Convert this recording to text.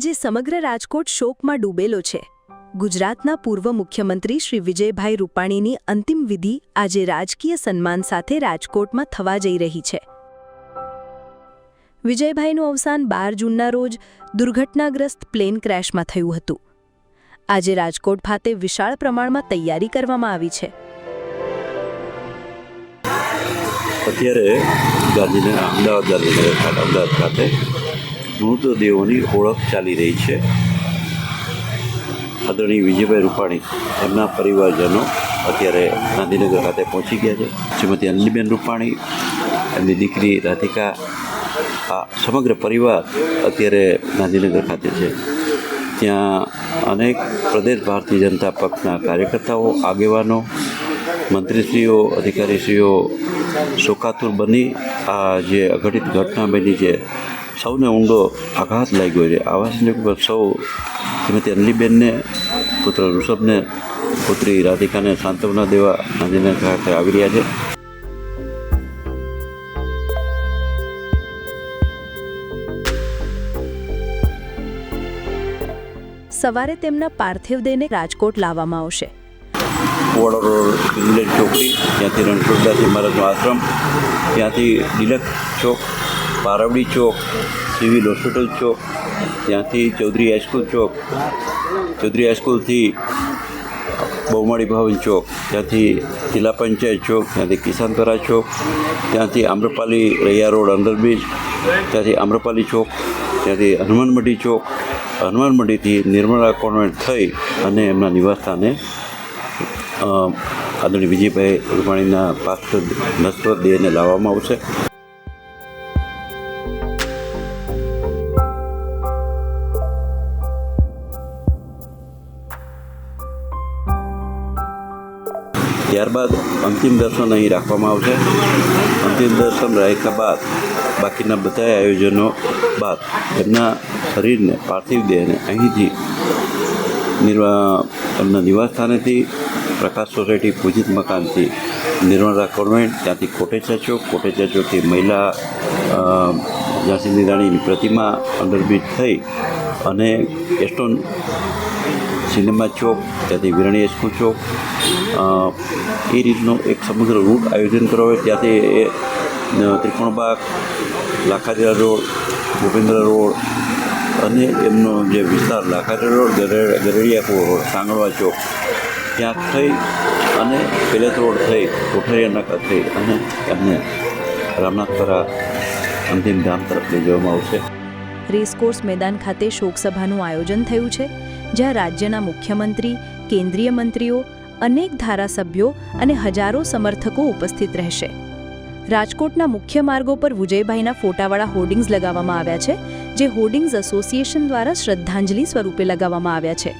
આજે સમગ્ર રાજકોટ શોકમાં ડૂબેલો છે. ગુજરાતના પૂર્વ મુખ્યમંત્રી શ્રી વિજયભાઈ રૂપાણીની અંતિમ વિધિ આજે રાજકીય સન્માન સાથે રાજકોટમાં થવા જઈ રહી છે. વિજયભાઈનું અવસાન બાર જૂનના રોજ દુર્ઘટનાગ્રસ્ત પ્લેન ક્રેશમાં થયું હતું. આજે રાજકોટ ખાતે વિશાળ પ્રમાણમાં તૈયારી કરવામાં આવી છે. અત્યારે ગાંધીનગર, અમદાવાદ અમદાવાદ ખાતે મૃતદેહોની ઓળખ ચાલી રહી છે. આદરણીય વિજયભાઈ રૂપાણી એમના પરિવારજનો અત્યારે ગાંધીનગર ખાતે પહોંચી ગયા છે. શ્રીમતી અનિલબેન રૂપાણી, એમની દીકરી રાધિકા, આ સમગ્ર પરિવાર અત્યારે ગાંધીનગર ખાતે છે. ત્યાં અનેક પ્રદેશ ભારતીય જનતા પક્ષના કાર્યકર્તાઓ, આગેવાનો, મંત્રીશ્રીઓ, અધિકારીશ્રીઓ શોકાતુર બની આ જે અઘટિત ઘટના બની છે સૌને ઊંડો આઘાત લાગ્યો છે. આવા સંજોગોમાં સૌ શ્રીમતી અનલીબેનને પુત્ર ઋષભને પુત્રી રાધિકાને સાંત્વના દેવા ગાંધીનગર ખાતે આવી રહ્યા છે. સવારે તેમના પાર્થિવ દેહને રાજકોટ લાવવામાં આવશે. કુવાડો રોડ ચોકડી ત્યાંથી રણછોડદાસજી મહારાજનો આશ્રમ ત્યાંથી ડિલક ચોક પારવડી ચોક સિવિલ હોસ્પિટલ ચોક, ત્યાંથી ચૌધરી હાઈસ્કૂલ ચોક, ચૌધરી હાઈસ્કૂલથી બહુમાળી ભવન ચોક, ત્યાંથી જિલ્લા પંચાયત ચોક, ત્યાંથી કિસાનપરા ચોક, ત્યાંથી આમ્રપાલી રૈયા રોડ અંડરબ્રિજ ત્યાંથી આમ્રપાલી ચોક, ત્યાંથી હનુમાનમઢી ચોક હનુમાનમઢીથી નિર્મળા કોન્વેન્ટ થઈ અને એમના નિવાસસ્થાને આદરણીય વિજયભાઈ રૂપાણીના પાર્થિવ નસ્ત્ર દેહને લાવવામાં આવશે. ત્યારબાદ અંતિમ દર્શન અહીં રાખવામાં આવશે. અંતિમ દર્શન રાખ્યા બાદ બાકીના બધા આયોજનો બાદ એમના શરીરને પાર્થિવ દેહને અહીંથી નિર્વા એમના નિવાસસ્થાનેથી પ્રકાશ સોસાયટી પૂજિત મકાનથી નિર્મળા કોન્વેન્ટ ત્યાંથી કોટેચા ચોક કોટેચા ચોકથી મહિલા અ, ઝાંસીની રાણીની પ્રતિમા અંડરબ્રિજ થઈ અને એસ્ટોન સિનેમા ચોક, ત્યાંથી વિરણી હાઈસ્કૂલ ચોક એ રીતનું એક સમગ્ર રૂટ આયોજન કરવા હોય. ત્યાંથી એ ત્રિકોણબાગ, લાખાજીરા રોડ ભૂપેન્દ્ર રોડ અને એમનો જે વિસ્તાર લાખાજીરા રોડ ગરે- ગરેડિયા રોડ, સાંગળવા ચોક, ત્યાં થઈ અને પેલેત રોડ થઈ, કોઠારિયા નાકા થઈ અને એમને રામનાથપરા અંતિમ ધામ તરફ લઈ જવામાં આવશે. રેસકોર્સ મેદાન ખાતે શોકસભાનું આયોજન થયું છે. જ્યાં રાજ્યના મુખ્યમંત્રી, કેન્દ્રીય મંત્રીઓ, અનેક ધારાસભ્યો અને હજારો સમર્થકો ઉપસ્થિત રહેશે. રાજકોટના મુખ્ય માર્ગો પર વિજયભાઈના ફોટાવાળા હોર્ડિંગ્સ લગાવવામાં આવ્યા છે, જે હોર્ડિંગ્સ એસોસિએશન દ્વારા શ્રદ્ધાંજલિ સ્વરૂપે લગાવવામાં આવ્યા છે.